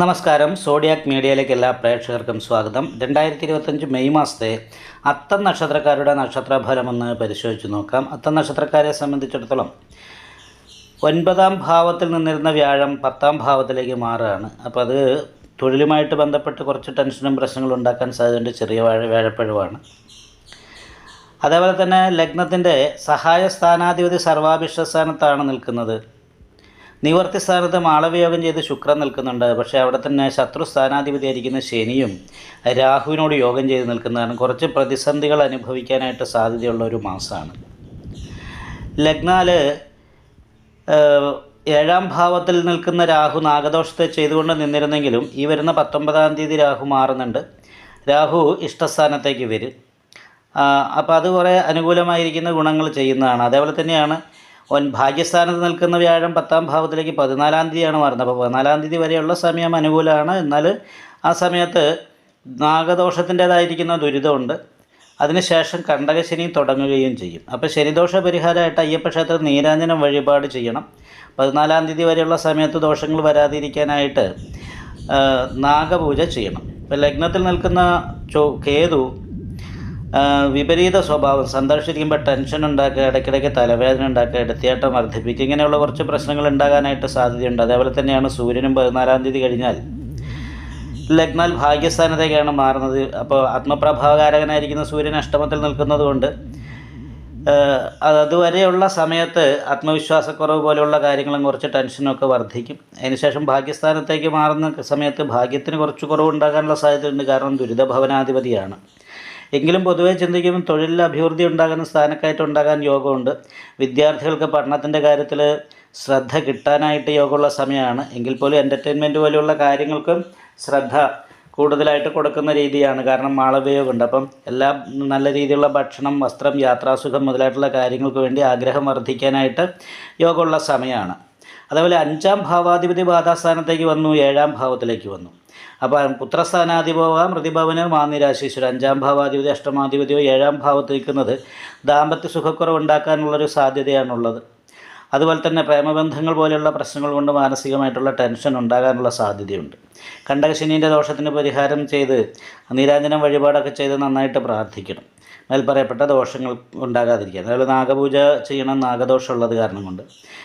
നമസ്കാരം. സോഡിയാക് മീഡിയയിലേക്ക് എല്ലാ പ്രേക്ഷകർക്കും സ്വാഗതം. രണ്ടായിരത്തി ഇരുപത്തഞ്ച് മെയ് മാസത്തെ അത്തം നക്ഷത്രക്കാരുടെ നക്ഷത്രഫലമെന്ന് പരിശോധിച്ച് നോക്കാം. അത്തം നക്ഷത്രക്കാരെ സംബന്ധിച്ചിടത്തോളം ഒൻപതാം ഭാവത്തിൽ നിന്നിരുന്ന വ്യാഴം പത്താം ഭാവത്തിലേക്ക് മാറുകയാണ്. അപ്പോൾ അത് തൊഴിലുമായിട്ട് ബന്ധപ്പെട്ട് കുറച്ച് ടെൻഷനും പ്രശ്നങ്ങളും ഉണ്ടാക്കാൻ സാധ്യതയുണ്ട്. ചെറിയ വാഴ വ്യാഴപ്പഴുവാണ് അതേപോലെ തന്നെ ലഗ്നത്തിന്റെ സഹായ സ്ഥാനാധിപതി സർവാഭിഷ്ട സ്ഥാനത്താണ് നിൽക്കുന്നത്. നിവർത്തി സ്ഥാനത്ത് മാളവയോഗം ചെയ്ത് ശുക്രൻ നിൽക്കുന്നുണ്ട്. പക്ഷേ അവിടെ തന്നെ ശത്രു സ്ഥാനാധിപതിയായിരിക്കുന്ന ശനിയും രാഹുവിനോട് യോഗം ചെയ്ത് നിൽക്കുന്നതാണ് കുറച്ച് പ്രതിസന്ധികൾ അനുഭവിക്കാനായിട്ട് സാധ്യതയുള്ള ഒരു മാസമാണ്. ലഗ്നാൽ ഏഹ്, ഏഴാം ഭാവത്തിൽ നിൽക്കുന്ന രാഹു നാഗദോഷത്തെ ചെയ്തുകൊണ്ട് നിന്നിരുന്നെങ്കിലും ഈ വരുന്ന പത്തൊമ്പതാം തീയതി രാഹു മാറുന്നുണ്ട്. രാഹു ഇഷ്ടസ്ഥാനത്തേക്ക് വരും. അപ്പോൾ അത് കുറേ അനുകൂലമായിരിക്കുന്ന ഗുണങ്ങൾ ചെയ്യുന്നതാണ്. അതേപോലെ തന്നെയാണ് ഒൻ ഭാഗ്യസ്ഥാനത്ത് നിൽക്കുന്ന വ്യാഴം പത്താം ഭാവത്തിലേക്ക് പതിനാലാം തീയതിയാണ് മാറുന്നത്. അപ്പോൾ പതിനാലാം തീയതി വരെയുള്ള സമയം അനുകൂലമാണ്. എന്നാൽ ആ സമയത്ത് നാഗദോഷത്തിന്റേതായിരിക്കുന്ന ദുരിതമുണ്ട്. അതിനുശേഷം കണ്ടകശനി തുടങ്ങുകയും ചെയ്യും. അപ്പോൾ ശനിദോഷ പരിഹാരമായിട്ട് അയ്യപ്പക്ഷേത്രം നീരാഞ്ജനം വഴിപാട് ചെയ്യണം. പതിനാലാം തീയതി വരെയുള്ള സമയത്ത് ദോഷങ്ങൾ വരാതിരിക്കാനായിട്ട് നാഗപൂജ ചെയ്യണം. ഇപ്പോൾ ലഗ്നത്തിൽ നിൽക്കുന്ന ചോ കേതു വിപരീത സ്വഭാവം. സന്തോഷിക്കുമ്പോൾ ടെൻഷൻ ഉണ്ടാക്കുക ഇടയ്ക്കിടയ്ക്ക് തലവേദന ഉണ്ടാക്കുക ഇടത്തിയേട്ടം വർദ്ധിപ്പിക്കുക ഇങ്ങനെയുള്ള കുറച്ച് പ്രശ്നങ്ങൾ ഉണ്ടാകാനായിട്ട് സാധ്യതയുണ്ട്. അതേപോലെ തന്നെയാണ് സൂര്യനും പതിനാലാം തീയതി കഴിഞ്ഞാൽ. ലഗ്നാൽ ഭാഗ്യസ്ഥാനത്തേക്കാണ് മാറുന്നത്. അപ്പോൾ ആത്മപ്രഭാവകാരകനായിരിക്കുന്ന സൂര്യൻ അഷ്ടമത്തിൽ നിൽക്കുന്നത് കൊണ്ട് ഏഹ്, അത് അതുവരെയുള്ള സമയത്ത് ആത്മവിശ്വാസക്കുറവ് പോലെയുള്ള കാര്യങ്ങളും കുറച്ച് ടെൻഷനൊക്കെ വർദ്ധിക്കും. അതിനുശേഷം ഭാഗ്യസ്ഥാനത്തേക്ക് മാറുന്ന സമയത്ത് ഭാഗ്യത്തിന് കുറച്ച് കുറവുണ്ടാകാനുള്ള സാധ്യതയുണ്ട്. കാരണം ദുരിതഭവനാധിപതിയാണ്. എങ്കിലും പൊതുവേ ചിന്തിക്കുമ്പോൾ തൊഴിലിൽ അഭിവൃദ്ധി ഉണ്ടാകുന്ന സ്ഥാനക്കയറ്റം ഉണ്ടാകാൻ യോഗമുണ്ട്. വിദ്യാർത്ഥികൾക്ക് പഠനത്തിന്റെ കാര്യത്തിൽ ശ്രദ്ധ കിട്ടാനായിട്ട് യോഗമുള്ള സമയമാണ്. എങ്കിൽ പോലും എന്റർടൈൻമെന്റ് പോലെയുള്ള കാര്യങ്ങൾക്കും ശ്രദ്ധ കൂടുതലായിട്ട് കൊടുക്കുന്ന രീതിയാണ്. കാരണം മാളവയോഗമുണ്ട് അപ്പം എല്ലാം നല്ല രീതിയിലുള്ള ഭക്ഷണം വസ്ത്രം യാത്രാസുഖം മുതലായിട്ടുള്ള കാര്യങ്ങൾക്ക് വേണ്ടി ആഗ്രഹം വർദ്ധിക്കാനായിട്ട് യോഗമുള്ള സമയമാണ്. അതേപോലെ അഞ്ചാം ഭാവാധിപതി ബാധാസ്ഥാനത്തേക്ക് വന്നു ഏഴാം ഭാവത്തിലേക്ക് വന്നു. അപ്പോൾ പുത്രസ്ഥാനാധിപവ മൃതിഭവനർ മാന്നിരാശീശ്വരൻ അഞ്ചാം ഭാവാധിപതി അഷ്ടമാധിപതിയോ ഏഴാം ഭാവത്ത് നിൽക്കുന്നത് ദാമ്പത്യ സുഖക്കുറവ് ഉണ്ടാക്കാനുള്ളൊരു സാധ്യതയാണുള്ളത്. അതുപോലെ തന്നെ പ്രേമബന്ധങ്ങൾ പോലെയുള്ള പ്രശ്നങ്ങൾ കൊണ്ട് മാനസികമായിട്ടുള്ള ടെൻഷൻ ഉണ്ടാകാനുള്ള സാധ്യതയുണ്ട്. കണ്ടകശനീന്റെ ദോഷത്തിന് പരിഹാരം ചെയ്ത് നീരാഞ്ജനം വഴിപാടൊക്കെ ചെയ്ത് നന്നായിട്ട് പ്രാർത്ഥിക്കണം. മേൽപ്പറയപ്പെട്ട ദോഷങ്ങൾ ഉണ്ടാകാതിരിക്കുക. അതായത് നാഗപൂജ ചെയ്യണം നാഗദോഷമുള്ളത് കാരണം കൊണ്ട്.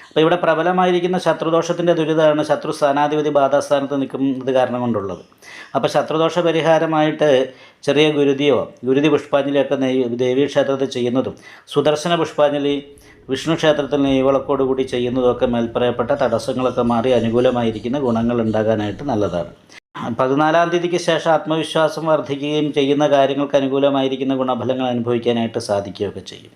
അപ്പോൾ ഇവിടെ പ്രബലമായിരിക്കുന്ന ശത്രുദോഷത്തിന്റെ ദുരിതമാണ് ശത്രു സ്ഥാനാധിപതി ബാധാസ്ഥാനത്ത് നിൽക്കുന്നത് കാരണം കൊണ്ടുള്ളത്. അപ്പോൾ ശത്രുദോഷ പരിഹാരമായിട്ട് ചെറിയ ഗുരുതിയോ ഗുരുതി പുഷ്പാഞ്ജലിയൊക്കെ നെയ് ദേവീ ക്ഷേത്രത്തിൽ ചെയ്യുന്നതും സുദർശന പുഷ്പാഞ്ജലി വിഷ്ണു ക്ഷേത്രത്തിൽ നെയ്വളക്കോട് കൂടി ചെയ്യുന്നതൊക്കെ മേൽപ്പറയപ്പെട്ട തടസ്സങ്ങളൊക്കെ മാറി അനുകൂലമായിരിക്കുന്ന ഗുണങ്ങൾ ഉണ്ടാകാനായിട്ട് നല്ലതാണ്. പതിനാലാം തീയതിക്ക് ശേഷം ആത്മവിശ്വാസം വർദ്ധിക്കുകയും ചെയ്യുന്ന കാര്യങ്ങൾക്ക് അനുകൂലമായിരിക്കുന്ന ഗുണഫലങ്ങൾ അനുഭവിക്കാനായിട്ട് സാധിക്കുകയൊക്കെ ചെയ്യും.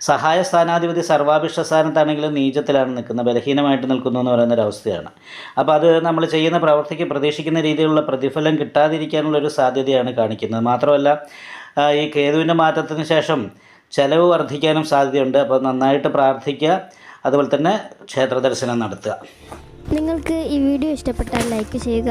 സഹായ സ്ഥാനാധിപതി സർവാഭിഷ്ട സ്ഥാനത്താണെങ്കിലും നീചത്തിലാണ് നിൽക്കുന്നത്. ബലഹീനമായിട്ട് നിൽക്കുന്നു എന്ന് പറയുന്ന ഒരവസ്ഥയാണ്. അപ്പോൾ അത് നമ്മൾ ചെയ്യുന്ന പ്രവൃത്തിക്ക് പ്രതീക്ഷിക്കുന്ന രീതിയിലുള്ള പ്രതിഫലം കിട്ടാതിരിക്കാനുള്ള ഒരു സാധ്യതയാണ് കാണിക്കുന്നത്. മാത്രമല്ല ഈ കേതുവിന്റെ മാറ്റത്തിന് ശേഷം ചിലവ് വർദ്ധിക്കാനും സാധ്യതയുണ്ട്. അപ്പോൾ നന്നായിട്ട് പ്രാർത്ഥിക്കുക. അതുപോലെ തന്നെ ക്ഷേത്ര ദർശനം നടത്തുക. നിങ്ങൾക്ക് ഈ വീഡിയോ ഇഷ്ടപ്പെട്ടാൽ ലൈക്ക് ചെയ്യുക.